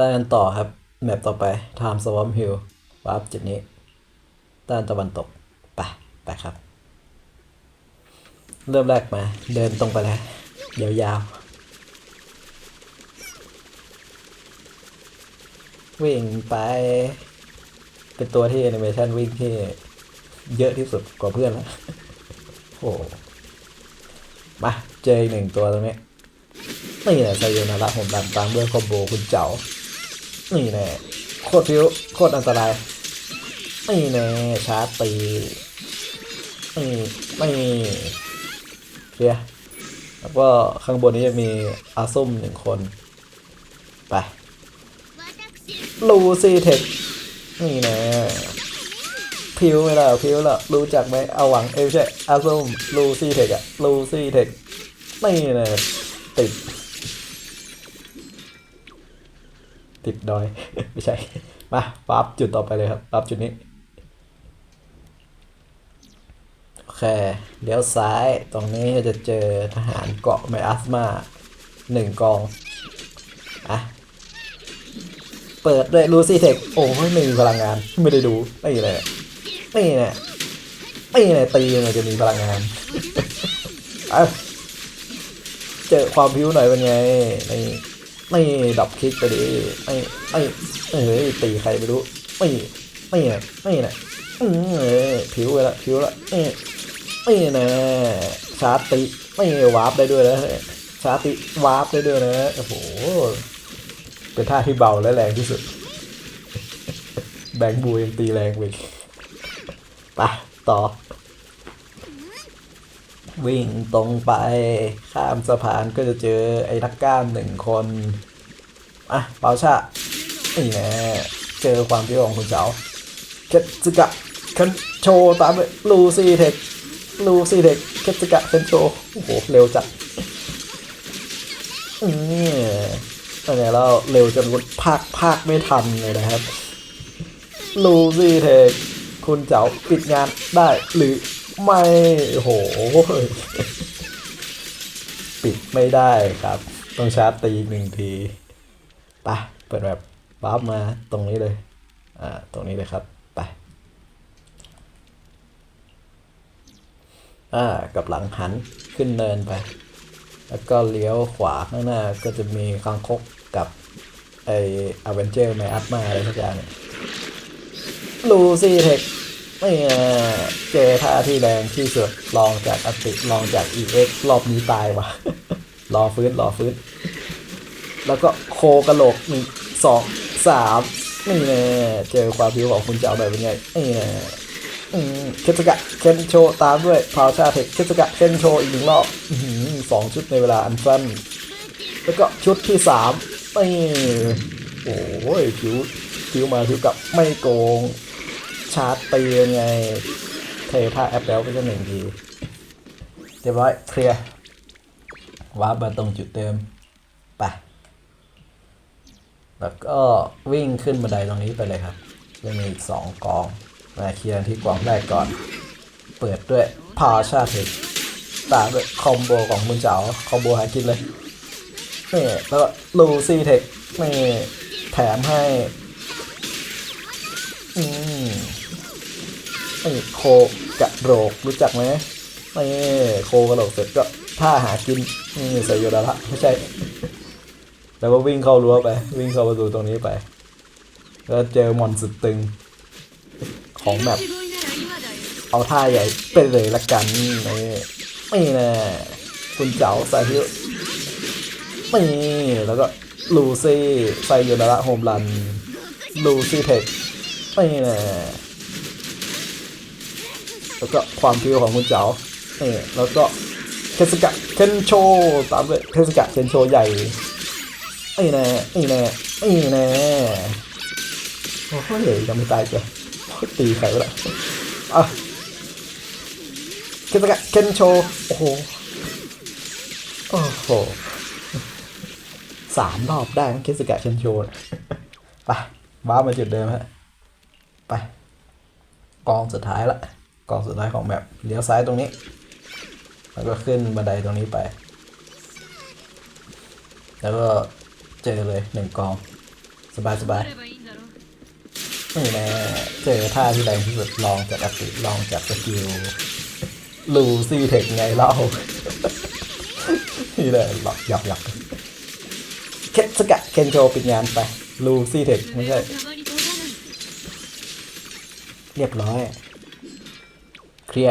ไปกันต่อครับ แมปต่อไป Time Swarm Hill วาร์ปจุดนี้ด้านตะวันตก ไป ไปครับ เริ่มแรกมา เดินตรงไปเลยยาวๆ วิ่งไป เป็นตัวที่แอนิเมชันวิ่งที่เยอะที่สุดกว่าเพื่อนแล้วโอ้โหมาเจออีกหนึ่งตัวตรงนี้นี่แหละไซโยนาระผมดันตามด้วยคอมโบคุณเจ๋า นี่แน่โคตรพิ้วโคตรอันตรายนี่แน่ชาร์จตีนี่ไม่เคลียร์แล้วก็ข้างบนนี้จะมีอาซุ่มหนึ่งคน ไปลูซี่เทคนี่แน่พิ้วไม่ได้พิ้วล้วรู้จักไหมเอาหวังเอ้ยใช่อาซุ่มลูซี่เทคอะลูซี่เทคนี่แน่ติด ติดดอย ไม่ใช่ มาปั๊บจุดต่อไปเลยครับปั๊บจุดนี้ โอเค เลี้ยวซ้ายตรงนี้จะเจอทหารเกาะไมอัสมาหนึ่งกอง อะ เปิดด้วยลูซี่เทคโอ้ยไม่มีพลังงาน ไม่ได้ดูไม่เลยไม่เนี่ยไม่เนี่ยตีมันจะมีพลังงานอะเจอความพิ้วหน่อยเป็นไงนี่ ไม่ดับคลิกไปดิไม่ไม่เอ้ยตีใครไม่รู้ไม่ไม่เนี่ยไม่เนี่ยอืมเอ้ยผิวไปละผิวละเอ้ยไม่นะชาร์จติไม่วาร์ปได้ด้วยนะชาร์จติวาร์ปได้ด้วยนะโอ้โหเป็นท่าที่เบาและแรงที่สุด แบงค์บูยังตีแรงไปไปต่อ วิ่งตรงไปข้ามสะพานก็จะเจอไอ้นักกล้ามหนึ่งคน อะเปาชานี่แน่เจอความพิ้วของคุณเจ้าเคสึกะคันโชตามเลยลูซี่เทคลูซี่เทคเคสึกะคันโชโอ้โห เร็วจัดอืมอันนี้เราเร็วจนภาคภาคไม่ทันเลยนะครับลูซี่เทคคุณเจ้าปิดงานได้หรือ ไม่โห ปิดไม่ได้ครับ ต้องชาร์จตีหนึ่งทีไปเปิดแบบบัฟมาตรงนี้เลย อ่า ตรงนี้เลยครับ ไป อ่า กับหลังหันขึ้นเนินไป แล้วก็เลี้ยวขวาข้างหน้าก็จะมีคังคกกับไออเวนเจอร์ไมอัพมาอะไรสักอย่างลูซี่เทค ไม่เจท่าที่แรงที่สุดลองจากอติลองจาก EX รอบนี้ตายว่ะ รอฟื้นรอฟื้น แล้วก็โคกระโหลกหนึ่งสองสามนี่แน่เจอความผิวของคุณจะเอาแบบเป็นไงนี่แน่อืมเคสกะเคนโชตามด้วยพาวชาเทคเคสกะเคนโชอีกหนึ่งรอบสองชุดในเวลาอันสั้นแล้วก็ชุดที่สามนี่โอ้ยผิวผิวมาผิวกลับไม่โกง ชาร์จตียังไงเทท่าแอปแล้วก็จะหนึ่งทีเรียบร้อยเคลียร์วาร์ปมาตรงจุดเดิมไปแล้วก็วิ่งขึ้นบันไดตรงนี้ไปเลยครับจะมีอีกสองกองมาเคลียร์ที่กองแรกก่อน เปิดด้วยพาชาเทคตามด้วยคอมโบของมุนเจ๋าคอมโบหากินเลยนี่แล้วก็ลูซี่เทคนี่แถมให้ อืม นี่โคกระโหลกรู้จักไหมนี่โคกระโหลกเสร็จก็ท่าหากินนี่ใส่โยดาระไม่ใช่ แล้วก็วิ่งเข้ารั้วไป วิ่งเข้าประตูตรงนี้ไปแล้วเจอมอนสุดตึง ของแบบเอาท่าใหญ่ไปเลยละกันนี่ไม่แน่คุณเจ๋าใส่ฮิวนี่แล้วก็ลูซี่ใส่ยูนาระโฮมรันลูซี่เทคไม่แน่ แล้วก็ความพิวของคุณเจ๋านี่แล้วก็เทสกะเคนโชตามด้วยเทสกะเคนโชใหญ่ไอ้แน่ไอ้แน่ไอ้แน่โอ้ยยังไม่ตายจ้ะตีใครวะล่ะอะเคนสกะเคนโชโอ้โหโอ้โหสามรอบได้เคสกะเคนโชไปว้ามาจุดเดิมฮะไปกองสุดท้ายละ กล่องสุดท้ายของแบบเลี้ยวซ้ายตรงนี้ แล้วก็ขึ้นบันไดตรงนี้ไป แล้วก็เจอเลยหนึ่งกอง สบายสบายนี่นะเจอท่าที่แรงที่สุดลองจากอติลองจากสกิลลูซี่เทคไงเล่านี่เลยหลอหยอกหยอกเคสกะเคนโชปิดงานไปลูซี่เทคไม่ใช่ เรียบร้อย เคลี